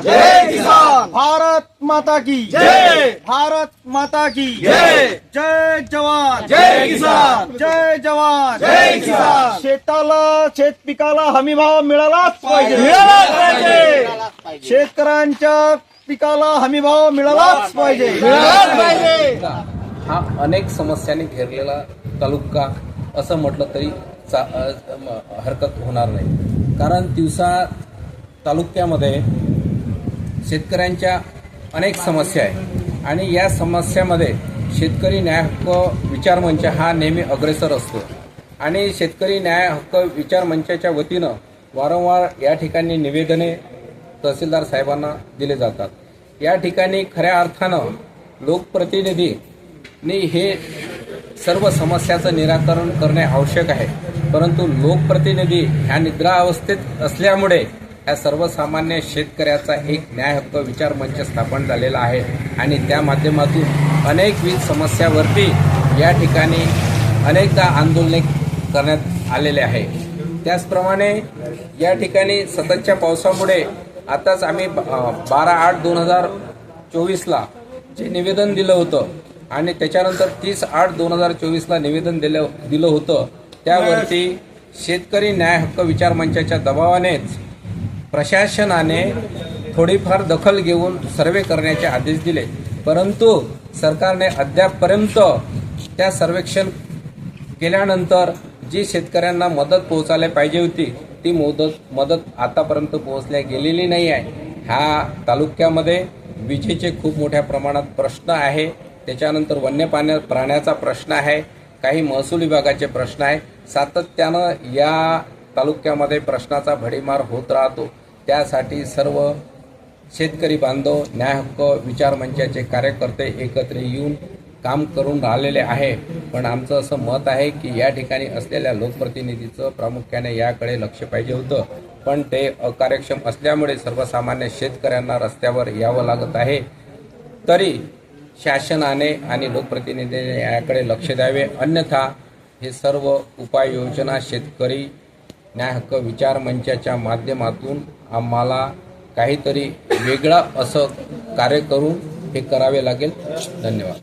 जवान जय किसान। भारत माता की। जय। भारत माता की। जय। जय जवान। जय किसान। जय जवान। जय किसान. शेताला शेत पिकाला हमी भाव मिळालाच पाहिजे. मिळालाच पाहिजे. शेतकऱ्यांच्या पिकाला हमी भाव मिळालाच पाहिजे. मिळालाच पाहिजे. हा अनेक समस्यांनी घेरलेला तालुका असं म्हटलं तरी चा हरकत होणार नाही. कारण तिवसा तालुक्यामध्ये शेतकऱ्यांच्या अनेक समस्या आहे. आणि या समस्यामध्ये शेतकरी न्याय हक्क विचार मंच हा नेहमी अग्रेसर असतो. आणि शेतकरी न्याय हक्क विचार मंचाच्या वतीनं वारंवार या ठिकाणी निवेदने तहसीलदार साहेबांना दिले जातात. या ठिकाणी खऱ्या अर्थानं लोकप्रतिनिधींनी हे सर्व समस्याचं निराकरण करणे आवश्यक आहे. परंतु लोकप्रतिनिधी ह्या निद्रा अवस्थेत असल्यामुळे ह्या सर्वसामान्य शेतकऱ्याचा एक न्याय हक्क विचार मंच स्थापन झालेला आहे. आणि त्या माध्यमातून अनेकविध समस्यावरती या ठिकाणी अनेकदा आंदोलने करण्यात आलेले आहे. त्याचप्रमाणे या ठिकाणी सततच्या पावसामुळे आताच आम्ही बारा आठ दोन हजार चोवीसला जे निवेदन दिलं होतं आणि त्याच्यानंतर तीस आठ दोन हजार चोवीसला निवेदन दिलं दिलं होतं त्यावरती शेतकरी न्याय हक्क विचार मंचाच्या दबावानेच प्रशासनाने थोडीफार दखल घेऊन सर्वे करण्याचे आदेश दिले. परंतु सरकारने अद्यापपर्यंत त्या सर्वेक्षण केल्यानंतर जी शेतकऱ्यांना मदत पोहोचायला पाहिजे होती ती मदत मदत आतापर्यंत पोहोचल्या गेलेली नाही आहे. ह्या तालुक्यामध्ये विजेचे खूप मोठ्या प्रमाणात प्रश्न आहे. त्याच्यानंतर वन्य पाण्या प्राण्याचा प्रश्न आहे. काही महसूल विभागाचे प्रश्न आहे. सातत्यानं या तालुक्यामध्ये प्रश्नाचा भडीमार होत राहतो. त्यासाठी सर्व शेतकरी बांधव न्याय हक्क विचार मंचाचे कार्यकर्ते एकत्र येऊन काम करून राहिलेले आहे. पण आमचं असं मत आहे की या ठिकाणी असलेल्या लोकप्रतिनिधीचं प्रामुख्याने याकडे लक्ष पाहिजे होतं. पण ते अकार्यक्षम असल्यामुळे सर्वसामान्य शेतकऱ्यांना रस्त्यावर यावं लागत आहे. तरी शासनाने आणि लोकप्रतिनिधीने याकडे लक्ष द्यावे. अन्यथा हे सर्व उपाययोजना शेतकरी न्याय हक्क विचार मंचाच्या माध्यमातून आम्हाला काहीतरी वेगळा असं कार्य करून हे करावे लागेल. धन्यवाद.